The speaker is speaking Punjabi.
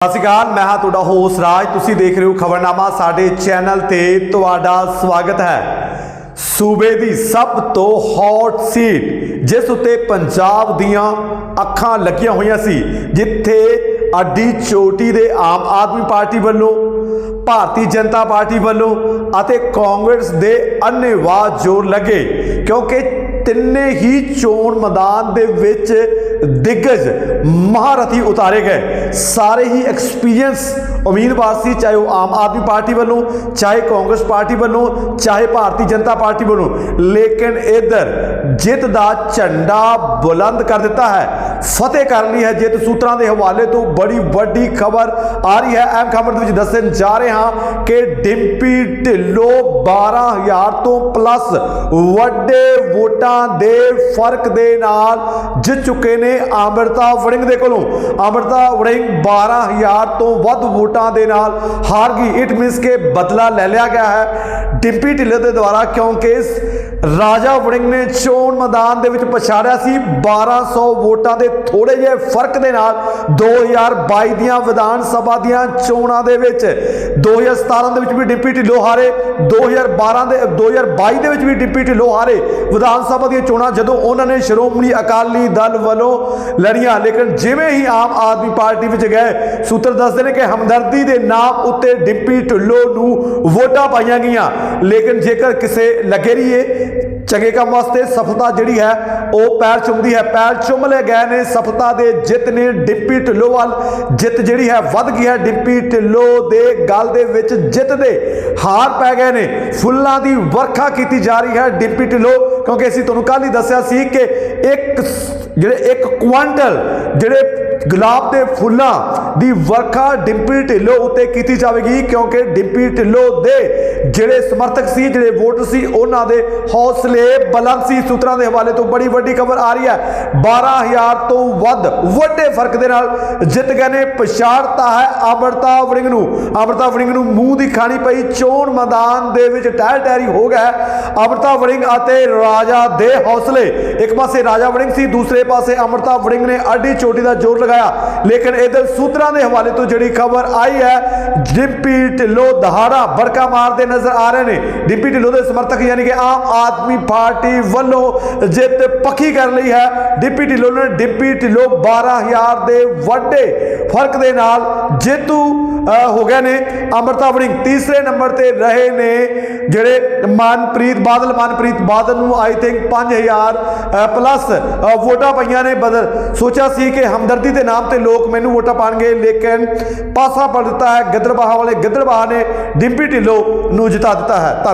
ਸਤਿ ਸ਼੍ਰੀ ਅਕਾਲ, ਮੈਂ ਹਾਂ ਤੁਹਾਡਾ ਹੋਸ਼ ਰਾਜ। ਤੁਸੀਂ ਦੇਖ ਰਹੇ ਹੋ ਖਬਰਨਾਮਾ, ਸਾਡੇ ਚੈਨਲ ਤੇ ਤੁਹਾਡਾ ਸਵਾਗਤ ਹੈ। ਸੂਬੇ ਦੀ ਸਭ ਤੋਂ ਹੌਟ ਸੀਟ ਜਿਸ ਉੱਤੇ ਪੰਜਾਬ ਦੀਆਂ ਅੱਖਾਂ ਲੱਗੀਆਂ ਹੋਈਆਂ ਸੀ, ਜਿੱਥੇ ਅੱਡੀ ਚੋਟੀ ਦੇ ਆਮ ਆਦਮੀ ਪਾਰਟੀ ਵੱਲੋਂ, ਭਾਰਤੀ ਜਨਤਾ ਪਾਰਟੀ ਵੱਲੋਂ ਅਤੇ ਕਾਂਗਰਸ ਦੇ ਅੰਨੇਵਾਹ ਜ਼ੋਰ ਲੱਗੇ, ਕਿਉਂਕਿ ਤਿੰਨੇ ਹੀ ਚੋਣ ਮੈਦਾਨ ਦੇ ਵਿੱਚ ਦਿੱਗਜ ਮਹਾਰਥੀ ਉਤਾਰੇ ਗਏ ਸਾਰੇ ਹੀ ਐਕਸਪੀਰੀਅੰਸ ਉਮੀਦਵਾਰ ਸੀ ਚਾਹੇ ਉਹ ਆਮ ਆਦਮੀ ਪਾਰਟੀ ਵੱਲੋਂ ਚਾਹੇ ਕਾਂਗਰਸ ਪਾਰਟੀ ਵੱਲੋਂ ਚਾਹੇ ਭਾਰਤੀ ਜਨਤਾ ਪਾਰਟੀ ਵੱਲੋਂ ਲੇਕਿਨ ਇਧਰ ਜਿੱਤ ਦਾ ਝੰਡਾ ਬੁਲੰਦ ਕਰ ਦਿੱਤਾ ਹੈ ਫਤਿਹ ਕਰ ਲਈ ਹੈ ਜਿੱਤ ਸੂਤਰਾਂ ਦੇ ਹਵਾਲੇ ਤੋਂ ਬੜੀ ਵੱਡੀ ਖਬਰ ਆ ਰਹੀ ਹੈ ਅਹਿਮ ਖਬਰ ਦੇ ਵਿੱਚ ਦੱਸਣ ਜਾ ਰਹੇ ਹਾਂ ਕਿ ਡਿੰਪੀ ਢਿੱਲੋਂ 12000 ਤੋਂ ਪਲੱਸ ਵੱਡੇ ਵੋਟਾਂ ਦੇ ਫ਼ਰਕ ਦੇ ਨਾਲ ਜਿੱਤ ਚੁੱਕੇ ਨੇ ਅਮਰਤਾ ਵੜਿੰਗ ਦੇ ਕੋਲੋਂ ਅਮਰਤਾ ਵੜਿੰਗ 12000 ਤੋਂ ਵੱਧ ਵੋਟਾਂ ਦੇ ਨਾਲ ਹਾਰ ਗਈ। ਇਟ ਮੀਨਸ ਕਿ ਬਦਲਾ ਲੈ ਲਿਆ ਗਿਆ ਹੈ। ਡਿੰਪੀ ਢਿੱਲੋਂ ਦੇ ਦੁਆਰਾ ਕਿਉਂਕਿ ਰਾਜਾ ਵੜਿੰਗ ਨੇ ਚੋਣ ਮੈਦਾਨ ਦੇ ਵਿੱਚ ਪਛਾੜਿਆ ਸੀ। 1200 ਵੋਟਾਂ ਦੇ ਥੋੜੇ ਜਿਹੇ ਫ਼ਰਕ ਦੇ ਨਾਲ 2022 ਦੀਆਂ ਵਿਧਾਨ ਸਭਾ ਦੀਆਂ ਚੋਣਾਂ ਦੇ ਵਿੱਚ 2017 ਦੇ ਵਿੱਚ ਵੀ ਡਿੰਪੀ ਢਿੱਲੋਂ ਹਾਰੇ 2012 ਦੇ 2022 ਦੇ ਵਿੱਚ ਵੀ ਡਿੰਪੀ ਢਿੱਲੋਂ ਹਾਰੇ ਵਿਧਾਨ ਸਭਾ ਦੀਆਂ ਚੋਣਾਂ ਜਦੋਂ ਉਹਨਾਂ ਨੇ ਸ਼੍ਰੋਮਣੀ ਅਕਾਲੀ ਦਲ ਵੱਲੋਂ ਲੜੀਆਂ। ਲੇਕਿਨ ਜਿਵੇਂ ਹੀ ਆਮ ਆਦਮੀ ਪਾਰਟੀ ਵਿੱਚ ਗਏ, ਸੂਤਰ ਦੱਸਦੇ ਨੇ ਕਿ ਹਮਦਰਦੀ ਦੇ ਨਾਮ ਉੱਤੇ ਡਿੰਪੀ ਢਿੱਲੋਂ ਨੂੰ ਵੋਟਾਂ ਪਾਈਆਂ ਗਈਆਂ। ਲੇਕਿਨ ਜੇਕਰ ਕਿਸੇ ਲੱਗੇ ਰਹੀਏ ਚੰਗੇ ਕੰਮ ਵਾਸਤੇ ਸਫਲਤਾ ਜਿਹੜੀ ਹੈ, ਉਹ ਪੈਰ ਚੁੰਮਦੀ ਹੈ। ਪੈਰ ਚੁੰਮ ਲਏ ਗਏ ਨੇ ਸਫਲਤਾ ਦੇ ਜਿੱਤ ਨੇ ਡਿੱਪੀ ਢਿੱਲੋਂ ਵੱਲ। ਜਿੱਤ ਜਿਹੜੀ ਹੈ, ਵੱਧ ਗਈ ਹੈ ਡਿੱਪੀ ਢਿੱਲੋਂ ਦੇ ਗੱਲ ਦੇ ਵਿੱਚ। ਜਿੱਤ ਦੇ ਹਾਰ ਪੈ ਗਏ ਨੇ। ਫੁੱਲਾਂ ਦੀ ਵਰਖਾ ਕੀਤੀ ਜਾ ਰਹੀ ਹੈ ਡਿੱਪੀ ਢਿੱਲੋਂ। ਕਿਉਂਕਿ ਅਸੀਂ ਤੁਹਾਨੂੰ ਕੱਲ ਹੀ ਦੱਸਿਆ ਸੀ ਕਿ ਇੱਕ ਜਿਹੜੇ ਇੱਕ ਕੁਆਂਟਲ, ਜਿਹੜੇ ਗੁਲਾਬ ਦੇ ਫੁੱਲਾਂ ਦੀ ਵਰਖਾ ਡਿੰਪੀ ਢਿੱਲੋਂ ਉੱਤੇ ਕੀਤੀ ਜਾਵੇਗੀ, ਕਿਉਂਕਿ ਡਿੰਪੀ ਢਿੱਲੋਂ ਦੇ ਜਿਹੜੇ ਸਮਰਥਕ ਸੀ, ਜਿਹੜੇ ਵੋਟਰ ਸੀ, ਉਹਨਾਂ ਦੇ ਹੌਸਲੇ ਬਲੰਦ ਸੀ। ਸੂਤਰਾਂ ਦੇ ਹਵਾਲੇ ਤੋਂ ਬੜੀ ਵੱਡੀ ਖਬਰ ਆ ਰਹੀ ਹੈ। 12000 ਤੋਂ ਵੱਧ ਵੱਡੇ ਫ਼ਰਕ ਦੇ ਨਾਲ ਜਿੱਤ ਗਏ ਨੇ, ਪਛਾੜਤਾ ਹੈ ਅਮਰਤਾ ਵੜਿੰਗ ਨੂੰ। ਅਮਰਤਾ ਵੜਿੰਗ ਨੂੰ ਮੂੰਹ ਦੀ ਖਾਣੀ ਪਈ, ਚੋਣ ਮੈਦਾਨ ਦੇ ਵਿੱਚ ਟਹਿਲ ਟਹਿਰੀ ਹੋ ਗਿਆ ਹੈ। ਅਮਰਤਾ ਵੜਿੰਗ ਅਤੇ ਰਾਜਾ ਦੇ ਹੌਸਲੇ, ਇੱਕ ਪਾਸੇ ਰਾਜਾ ਵੜਿੰਗ ਸੀ, ਦੂਸਰੇ ਪਾਸੇ ਅਮਰਤਾ ਵੜਿੰਗ ਨੇ ਅੱਡੀ ਚੋਟੀ ਦਾ ਜ਼ੋਰ ਲਗਾਇਆ। ਲੇਕਿਨ ਇਧਰ ਸੂਤਰਾਂ ਦੇ ਹਵਾਲੇ ਤੋਂ ਜਿਹੜੀ ਖਬਰ ਆਈ ਹੈ, ਡਿੰਪੀ ਢਿੱਲੋਂ ਦਹਾੜਾ ਬੜਕਾ ਮਾਰਦੇ ਨਜ਼ਰ ਆ ਰਹੇ ਨੇ। ਡਿੰਪੀ ਢਿੱਲੋਂ ਦੇ ਸਮਰਥਕ ਯਾਨੀ ਕਿ ਆਮ ਆਦਮੀ ਪਾਰਟੀ ਵੱਲੋਂ ਜਿੱਤ ਪੱਕੀ ਕਰ ਲਈ ਹੈ। ਡਿੰਪੀ ਢਿੱਲੋਂ ਨੇ ਡਿੰਪੀ ਢਿੱਲੋਂ 12000 ਦੇ ਵੱਡੇ ਫ਼ਰਕ ਦੇ ਨਾਲ ਜੇਤੂ ਹੋ ਗਏ ਨੇ। ਅਮਰਤਾ ਵੜਿੰਗ ਤੀਸਰੇ ਨੰਬਰ ਤੇ ਰਹੇ ਨੇ ਜਿਹੜੇ ਮਨਪ੍ਰੀਤ ਬਾਦਲ। ਮਨਪ੍ਰੀਤ ਬਾਦਲ ਨੂੰ ਆਈ ਥਿੰਕ 5000 ਪਲੱਸ ਵੋਟਾਂ ਪਈਆਂ ਨੇ। ਬਦਲ ਸੋਚਿਆ ਸੀ ਕਿ ਹਮਦਰਦੀ ਦੇ ਨਾਮ ਤੇ ਲੋਕ ਮੈਨੂੰ ਵੋਟਾਂ ਪਾਣਗੇ। ਲੇਕਿਨ ਪਾਸਾ ਪੜ ਦਿੱਤਾ ਹੈ, ਗਿੱਦੜਬਾਹਾ ਵਾਲੇ ਗਿੱਦੜਬਾਹਾ ਨੇ, ਡਿੰਪੀ ਢਿੱਲੋਂ ਨੂੰ ਜਿਤਾ ਦਿੱਤਾ ਹੈ। ਧੰਨ-